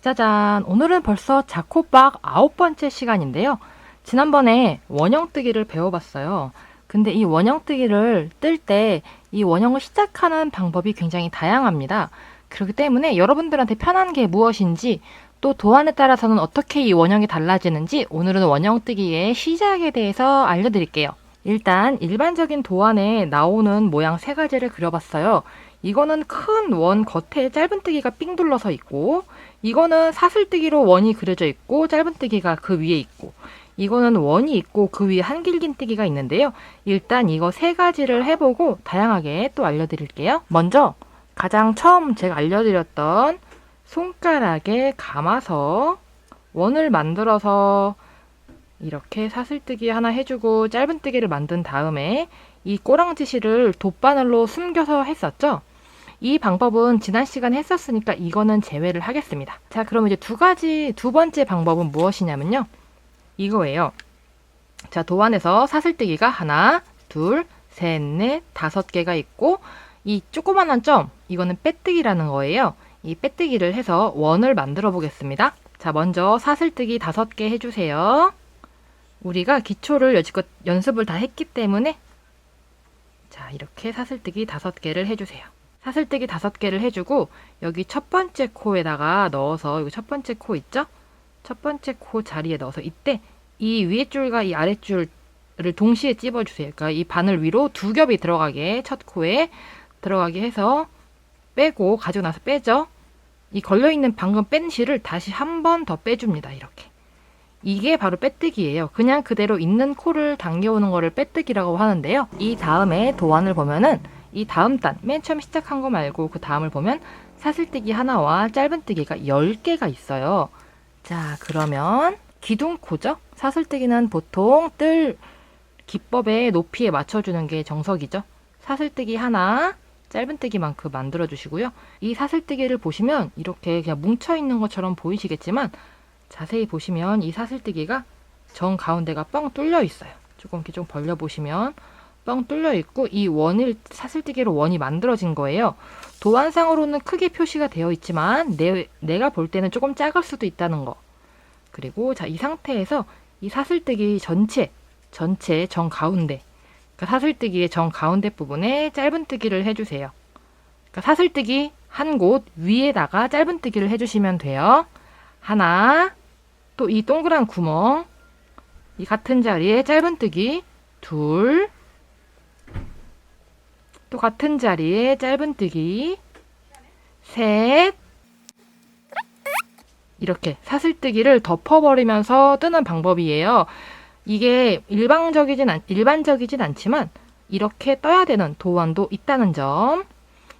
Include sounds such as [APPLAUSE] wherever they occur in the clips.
짜잔! 오늘은 벌써 자코박 아홉 번째 시간인데요. 지난번에 원형뜨기를 배워봤어요. 근데 이 원형뜨기를 뜰 때 이 원형을 시작하는 방법이 굉장히 다양합니다. 그렇기 때문에 여러분들한테 편한 게 무엇인지 또 도안에 따라서는 어떻게 이 원형이 달라지는지 오늘은 원형뜨기의 시작에 대해서 알려드릴게요. 일단 일반적인 도안에 나오는 모양 세 가지를 그려봤어요. 이거는 큰 원 겉에 짧은뜨기가 삥 둘러서 있고 이거는 사슬뜨기로 원이 그려져 있고 짧은뜨기가 그 위에 있고 이거는 원이 있고 그 위에 한길긴뜨기가 있는데요. 일단 이거 세 가지를 해보고 다양하게 또 알려드릴게요. 먼저 가장 처음 제가 알려드렸던 손가락에 감아서 원을 만들어서 이렇게 사슬뜨기 하나 해주고 짧은뜨기를 만든 다음에 이 꼬랑지시를 돗바늘로 숨겨서 했었죠. 이 방법은 지난 시간에 했었으니까 이거는 제외를 하겠습니다. 자, 그럼 이제 두 가지, 두 번째 방법은 무엇이냐면요. 이거예요. 자, 도안에서 사슬뜨기가 하나, 둘, 셋, 넷, 다섯 개가 있고, 이 조그만한 점, 이거는 빼뜨기라는 거예요. 이 빼뜨기를 해서 원을 만들어 보겠습니다. 자, 먼저 사슬뜨기 다섯 개 해주세요. 우리가 기초를 여지껏 연습을 다 했기 때문에, 자, 이렇게 사슬뜨기 다섯 개를 해주세요. 사슬뜨기 다섯 개를 해주고 여기 첫 번째 코에다가 넣어서 여기 첫 번째 코 있죠? 첫 번째 코 자리에 넣어서 이때 이 위에 줄과 이 아래 줄을 동시에 찝어주세요. 그러니까 이 바늘 위로 두 겹이 들어가게 첫 코에 들어가게 해서 빼고 가지고 나서 빼죠. 이 걸려있는 방금 뺀 실을 다시 한 번 더 빼줍니다. 이렇게. 이게 바로 빼뜨기예요. 그냥 그대로 있는 코를 당겨오는 거를 빼뜨기라고 하는데요. 이 다음에 도안을 보면은 이 다음 단, 맨 처음 시작한 거 말고 그 다음을 보면 사슬뜨기 하나와 짧은뜨기가 10개가 있어요. 자, 그러면 기둥코죠? 사슬뜨기는 보통 뜰 기법의 높이에 맞춰주는 게 정석이죠. 사슬뜨기 하나, 짧은뜨기만큼 만들어 주시고요. 이 사슬뜨기를 보시면 이렇게 그냥 뭉쳐 있는 것처럼 보이시겠지만 자세히 보시면 이 사슬뜨기가 정 가운데가 뻥 뚫려 있어요. 조금 이렇게 좀 벌려 보시면 뻥 뚫려 있고 이 원을 사슬뜨기로 원이 만들어진 거예요. 도안상으로는 크게 표시가 되어 있지만 내, 내가 볼 때는 조금 작을 수도 있다는 거. 그리고 자 이 상태에서 이 사슬뜨기 전체 전체 정 가운데 그러니까 사슬뜨기의 정 가운데 부분에 짧은뜨기를 해주세요. 그러니까 사슬뜨기 한 곳 위에다가 짧은뜨기를 해주시면 돼요. 하나 또 이 동그란 구멍 이 같은 자리에 짧은뜨기 둘 또 같은 자리에 짧은뜨기 셋 이렇게 사슬뜨기를 덮어버리면서 뜨는 방법이에요. 이게 일방적이진 않, 일반적이진 않지만 이렇게 떠야 되는 도안도 있다는 점.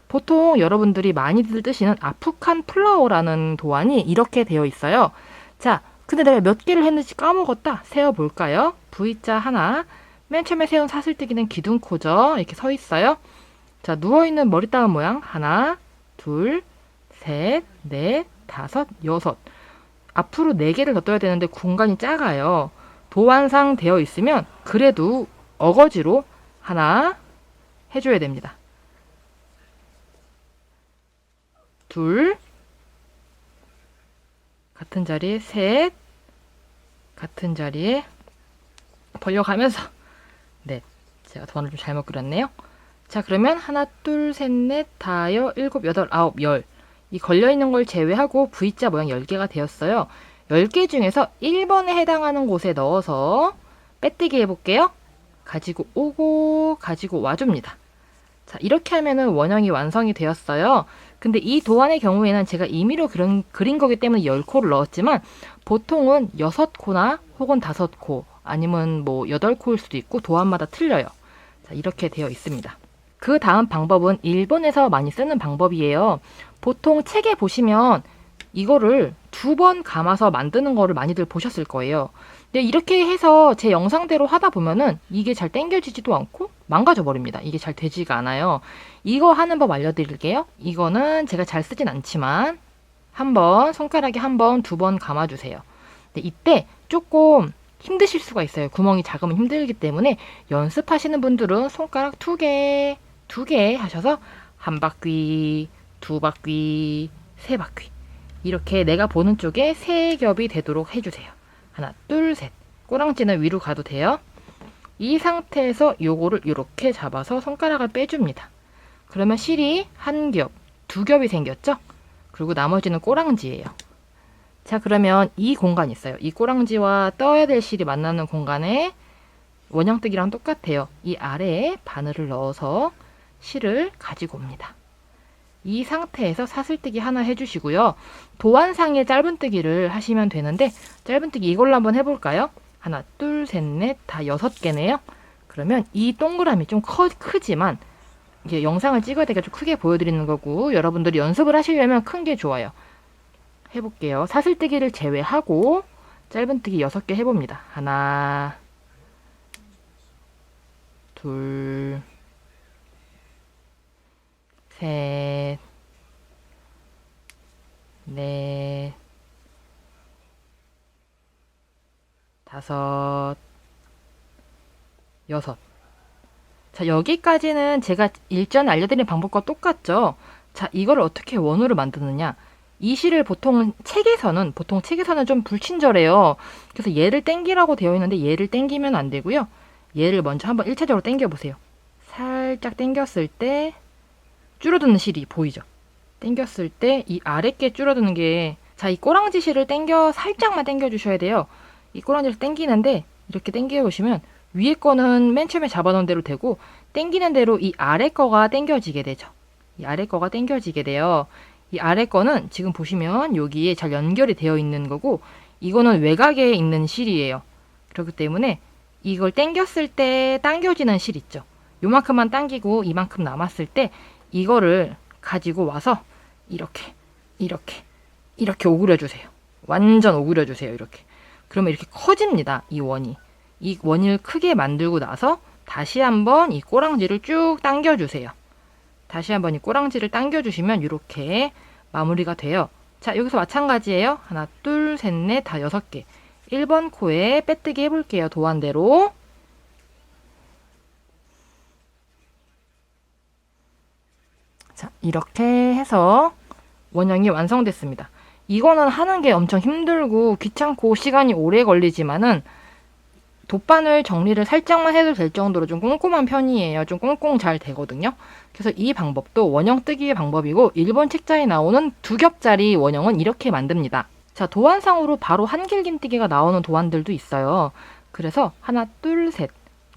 보통 여러분들이 많이들 뜨시는 아프칸 플라워라는 도안이 이렇게 되어 있어요. 자, 근데 내가 몇 개를 했는지 까먹었다. 세어볼까요? V자 하나. 맨 처음에 세운 사슬뜨기는 기둥코죠. 이렇게 서 있어요. 자, 누워있는 머리 따은 모양. 하나, 둘, 셋, 넷, 다섯, 여섯. 앞으로 네 개를 더 떠야 되는데 공간이 작아요. 도안상 되어 있으면 그래도 어거지로 하나 해줘야 됩니다. 둘, 같은 자리에 셋, 같은 자리에 벌려가면서 [LAUGHS] 넷. 제가 도안을 좀 잘못 그렸네요. 자, 그러면 하나, 둘, 셋, 넷, 다여, 일곱, 여덟, 아홉, 열. 이 걸려있는 걸 제외하고 V자 모양 10개가 되었어요. 10개 중에서 1번에 해당하는 곳에 넣어서 빼뜨기 해볼게요. 가지고 오고 가지고 와줍니다. 자 이렇게 하면은 원형이 완성이 되었어요. 근데 이 도안의 경우에는 제가 임의로 그린, 그린 거기 때문에 10코를 넣었지만 보통은 6코나 혹은 5코 아니면 뭐 8코일 수도 있고 도안마다 틀려요. 자 이렇게 되어 있습니다. 그 다음 방법은 일본에서 많이 쓰는 방법이에요. 보통 책에 보시면 이거를 두 번 감아서 만드는 거를 많이들 보셨을 거예요. 근데 이렇게 해서 제 영상대로 하다 보면은 이게 잘 당겨지지도 않고 망가져 버립니다. 이게 잘 되지가 않아요. 이거 하는 법 알려드릴게요. 이거는 제가 잘 쓰진 않지만 한번 손가락에 한 번, 두 번 감아주세요. 이때 조금 힘드실 수가 있어요. 구멍이 작으면 힘들기 때문에 연습하시는 분들은 손가락 두 개, 두 개 하셔서 한 바퀴, 두 바퀴, 세 바퀴 이렇게 내가 보는 쪽에 세 겹이 되도록 해주세요. 하나, 둘, 셋. 꼬랑지는 위로 가도 돼요. 이 상태에서 요거를 이렇게 잡아서 손가락을 빼줍니다. 그러면 실이 한 겹, 두 겹이 생겼죠? 그리고 나머지는 꼬랑지예요. 자, 그러면 이 공간 있어요. 이 꼬랑지와 떠야 될 실이 만나는 공간에 원형뜨기랑 똑같아요. 이 아래에 바늘을 넣어서 실을 가지고 옵니다. 이 상태에서 사슬뜨기 하나 해주시고요. 도안상의 짧은뜨기를 하시면 되는데 짧은뜨기 이걸로 한번 해볼까요? 하나, 둘, 셋, 넷, 다 여섯 개네요. 그러면 이 동그라미 좀 커, 크지만 이게 영상을 찍어야 되니까 좀 크게 보여드리는 거고 여러분들이 연습을 하시려면 큰 게 좋아요. 해볼게요. 사슬뜨기를 제외하고 짧은뜨기 여섯 개 해봅니다. 하나, 둘, 셋, 넷, 다섯, 여섯. 자, 여기까지는 제가 일전에 알려드린 방법과 똑같죠? 자, 이걸 어떻게 원으로 만드느냐? 이 실을 보통 책에서는, 보통 책에서는 좀 불친절해요. 그래서 얘를 땡기라고 되어 있는데 얘를 땡기면 안 되고요. 얘를 먼저 한번 1차적으로 땡겨 보세요. 살짝 땡겼을 때 줄어드는 실이 보이죠? 땡겼을 때 이 아랫게 줄어드는 게 자, 이 꼬랑지 실을 땡겨 살짝만 땡겨 주셔야 돼요. 이 꼬랑지를 땡기는데 이렇게 땡겨 보시면 위에 거는 맨 처음에 잡아놓은 대로 되고 땡기는 대로 이 아래 거가 땡겨지게 되죠. 이 아래 거가 땡겨지게 돼요. 이 아래 거는 지금 보시면 여기에 잘 연결이 되어 있는 거고 이거는 외곽에 있는 실이에요. 그렇기 때문에 이걸 당겼을 때 당겨지는 실 있죠. 요만큼만 당기고 이만큼 남았을 때 이거를 가지고 와서 이렇게 이렇게 이렇게 오그려 주세요. 완전 오그려 주세요. 이렇게. 그러면 이렇게 커집니다. 이 원이. 이 원을 크게 만들고 나서 다시 한번 이 꼬랑지를 쭉 당겨 주세요. 다시 한번 이 꼬랑지를 당겨 주시면 이렇게 마무리가 돼요. 자, 여기서 마찬가지예요. 하나, 둘, 셋, 넷, 다 여섯 개. 1번 코에 빼뜨기 해볼게요. 도안대로. 이렇게 해서 원형이 완성됐습니다. 이거는 하는 게 엄청 힘들고 귀찮고 시간이 오래 걸리지만은 돗바늘 정리를 살짝만 해도 될 정도로 좀 꼼꼼한 편이에요. 좀 꽁꽁 잘 되거든요. 그래서 이 방법도 원형 뜨기의 방법이고 일본 책자에 나오는 두 겹짜리 원형은 이렇게 만듭니다. 자, 도안상으로 바로 한길김뜨기가 나오는 도안들도 있어요. 그래서 하나, 둘, 셋.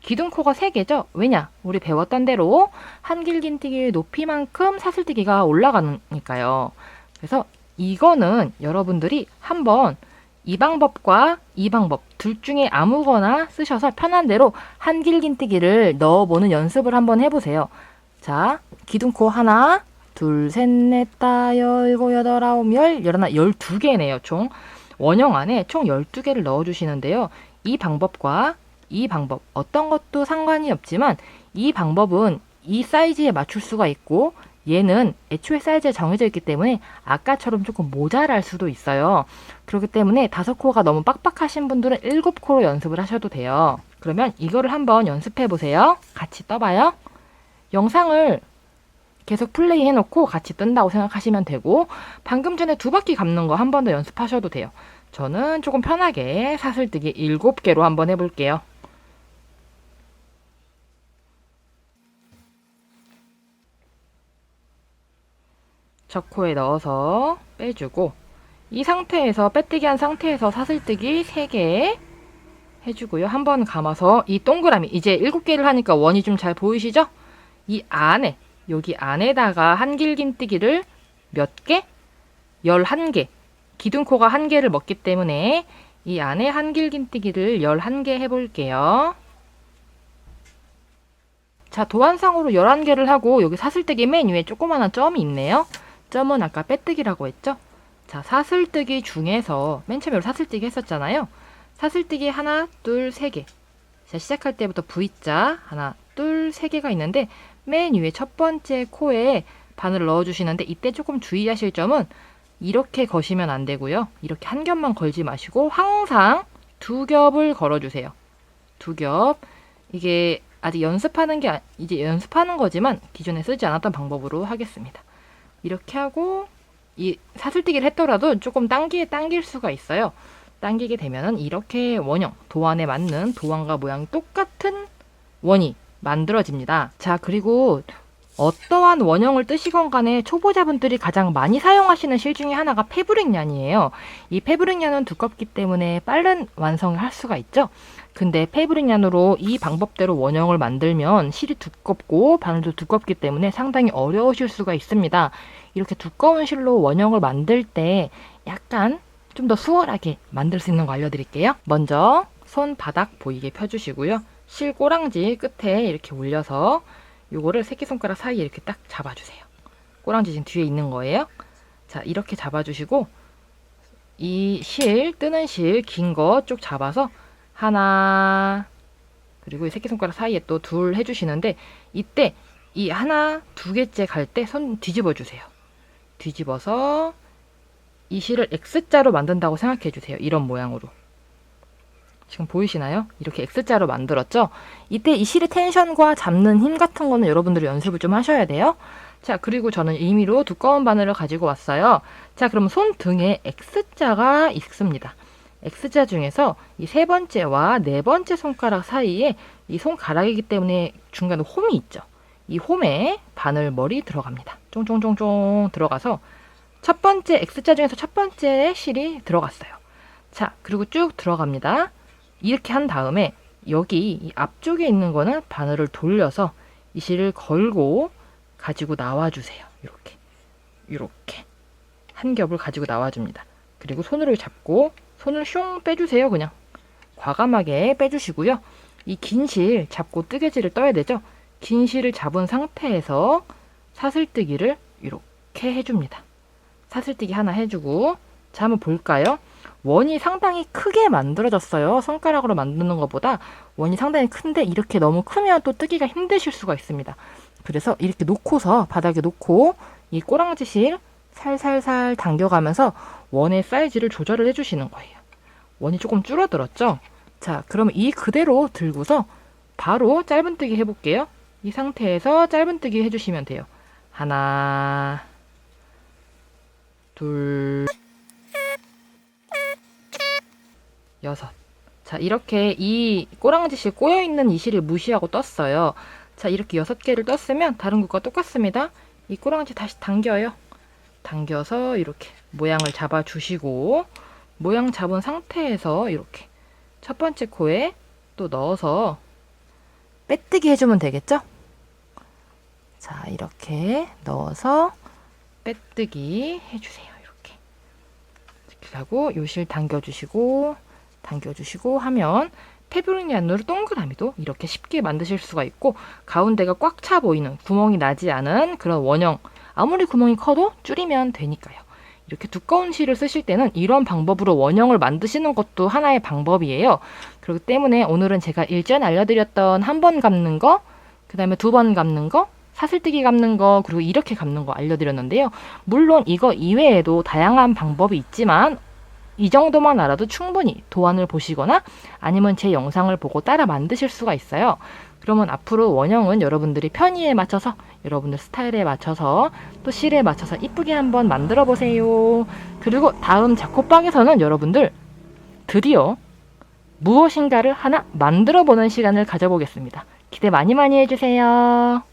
기둥코가 세 개죠? 왜냐? 우리 배웠던 대로 한길김뜨기의 높이만큼 사슬뜨기가 올라가니까요. 그래서 이거는 여러분들이 한번 이 방법과 이 방법 둘 중에 아무거나 쓰셔서 편한 대로 한길긴뜨기를 넣어보는 연습을 한번 해보세요. 자, 기둥코 하나, 둘, 셋, 넷, 다, 열고, 여덟, 아홉, 열, 열하나, 열두 개네요, 총. 원형 안에 총 열두 개를 넣어주시는데요. 이 방법과 이 방법, 어떤 것도 상관이 없지만 이 방법은 이 사이즈에 맞출 수가 있고 얘는 애초에 사이즈가 정해져 있기 때문에 아까처럼 조금 모자랄 수도 있어요. 그렇기 때문에 다섯 코가 너무 빡빡하신 분들은 일곱 코로 연습을 하셔도 돼요. 그러면 이거를 한번 연습해 보세요. 같이 떠봐요. 영상을 계속 플레이 해놓고 같이 뜬다고 생각하시면 되고 방금 전에 두 바퀴 감는 거 한 번 더 연습하셔도 돼요. 저는 조금 편하게 사슬뜨기 일곱 개로 한번 해볼게요. 저 코에 넣어서 빼주고 이 상태에서 빼뜨기 한 상태에서 사슬뜨기 3개 해주고요. 한 번 감아서 이 동그라미 이제 7개를 하니까 원이 좀 잘 보이시죠? 이 안에 여기 안에다가 한길김뜨기를 몇 개? 11개. 기둥코가 한 개를 먹기 때문에 이 안에 한길김뜨기를 11개 해볼게요. 자, 도안상으로 11개를 하고 여기 사슬뜨기 맨 위에 조그마한 점이 있네요. 점은 아까 빼뜨기라고 했죠? 자, 사슬뜨기 중에서 맨 처음에 사슬뜨기 했었잖아요. 사슬뜨기 하나, 둘, 세 개. 자, 시작할 때부터 V자 하나, 둘, 세 개가 있는데 맨 위에 첫 번째 코에 바늘을 넣어 주시는데 이때 조금 주의하실 점은 이렇게 거시면 안 되고요. 이렇게 한 겹만 걸지 마시고 항상 두 겹을 걸어 주세요. 두 겹. 이게 아직 연습하는 게 아- 이제 연습하는 거지만 기존에 쓰지 않았던 방법으로 하겠습니다. 이렇게 하고 이 사슬뜨기를 했더라도 조금 당기 당길 수가 있어요. 당기게 되면은 이렇게 원형 도안에 맞는 도안과 모양이 똑같은 원이 만들어집니다. 자 그리고 어떠한 원형을 뜨시건 간에 초보자분들이 가장 많이 사용하시는 실 중에 하나가 패브릭 얀이에요. 이 패브릭 얀은 두껍기 때문에 빠른 완성을 할 수가 있죠. 근데 패브릭 얀으로 이 방법대로 원형을 만들면 실이 두껍고 바늘도 두껍기 때문에 상당히 어려우실 수가 있습니다. 이렇게 두꺼운 실로 원형을 만들 때 약간 좀 더 수월하게 만들 수 있는 거 알려드릴게요. 먼저 손바닥 보이게 펴주시고요. 실 꼬랑지 끝에 이렇게 올려서 요거를 새끼손가락 사이에 이렇게 딱 잡아주세요. 꼬랑지 지금 뒤에 있는 거예요. 자, 이렇게 잡아주시고 이 실, 뜨는 실 긴 거 쭉 잡아서 하나 그리고 이 새끼손가락 사이에 또 둘 해주시는데 이때 이 하나 두 개째 갈 때 손 뒤집어 주세요. 뒤집어서 이 실을 X자로 만든다고 생각해 주세요. 이런 모양으로. 지금 보이시나요? 이렇게 X자로 만들었죠? 이때 이 실의 텐션과 잡는 힘 같은 거는 여러분들이 연습을 좀 하셔야 돼요. 자, 그리고 저는 임의로 두꺼운 바늘을 가지고 왔어요. 자, 그럼 손 등에 X자가 있습니다. X자 중에서 이 세 번째와 네 번째 손가락 사이에 이 손가락이기 때문에 중간에 홈이 있죠. 이 홈에 바늘 머리 들어갑니다. 쫑쫑쫑쫑 들어가서 첫 번째 X자 중에서 첫 번째 실이 들어갔어요. 자, 그리고 쭉 들어갑니다. 이렇게 한 다음에 여기 이 앞쪽에 있는 거는 바늘을 돌려서 이 실을 걸고 가지고 나와 주세요. 이렇게. 이렇게. 한 겹을 가지고 나와 줍니다. 그리고 손으로 잡고 손을 슝 빼주세요. 그냥. 과감하게 빼주시고요. 이 긴 실 잡고 뜨개질을 떠야 되죠. 긴 실을 잡은 상태에서 사슬뜨기를 이렇게 해줍니다. 사슬뜨기 하나 해주고 자 한번 볼까요? 원이 상당히 크게 만들어졌어요. 손가락으로 만드는 것보다 원이 상당히 큰데 이렇게 너무 크면 또 뜨기가 힘드실 수가 있습니다. 그래서 이렇게 놓고서 바닥에 놓고 이 꼬랑지실 살살살 당겨가면서 원의 사이즈를 조절을 해주시는 거예요. 원이 조금 줄어들었죠? 자, 그러면 이 그대로 들고서 바로 짧은뜨기 해볼게요. 이 상태에서 짧은뜨기 해주시면 돼요. 하나, 둘, 여섯. 자, 이렇게 이 꼬랑지실 꼬여있는 이 실을 무시하고 떴어요. 자, 이렇게 여섯 개를 떴으면 다른 것과 똑같습니다. 이 꼬랑지 다시 당겨요. 당겨서 이렇게 모양을 잡아주시고, 모양 잡은 상태에서 이렇게 첫 번째 코에 또 넣어서 빼뜨기 해주면 되겠죠? 자, 이렇게 넣어서 빼뜨기 해주세요. 이렇게. 이렇게 하고 요실 당겨주시고, 당겨주시고 하면 얀으로 동그라미도 이렇게 쉽게 만드실 수가 있고 가운데가 꽉 차 보이는 구멍이 나지 않은 그런 원형 아무리 구멍이 커도 줄이면 되니까요. 이렇게 두꺼운 실을 쓰실 때는 이런 방법으로 원형을 만드시는 것도 하나의 방법이에요. 그렇기 때문에 오늘은 제가 일전 알려드렸던 한 번 감는 거, 그 다음에 두 번 감는 거, 사슬뜨기 감는 거, 그리고 이렇게 감는 거 알려드렸는데요. 물론 이거 이외에도 다양한 방법이 있지만 이 정도만 알아도 충분히 도안을 보시거나 아니면 제 영상을 보고 따라 만드실 수가 있어요. 그러면 앞으로 원형은 여러분들이 편의에 맞춰서 여러분들 스타일에 맞춰서 또 실에 맞춰서 이쁘게 한번 만들어 보세요. 그리고 다음 자코방에서는 여러분들 드디어 무엇인가를 하나 만들어 보는 시간을 가져보겠습니다. 기대 많이 많이 해주세요.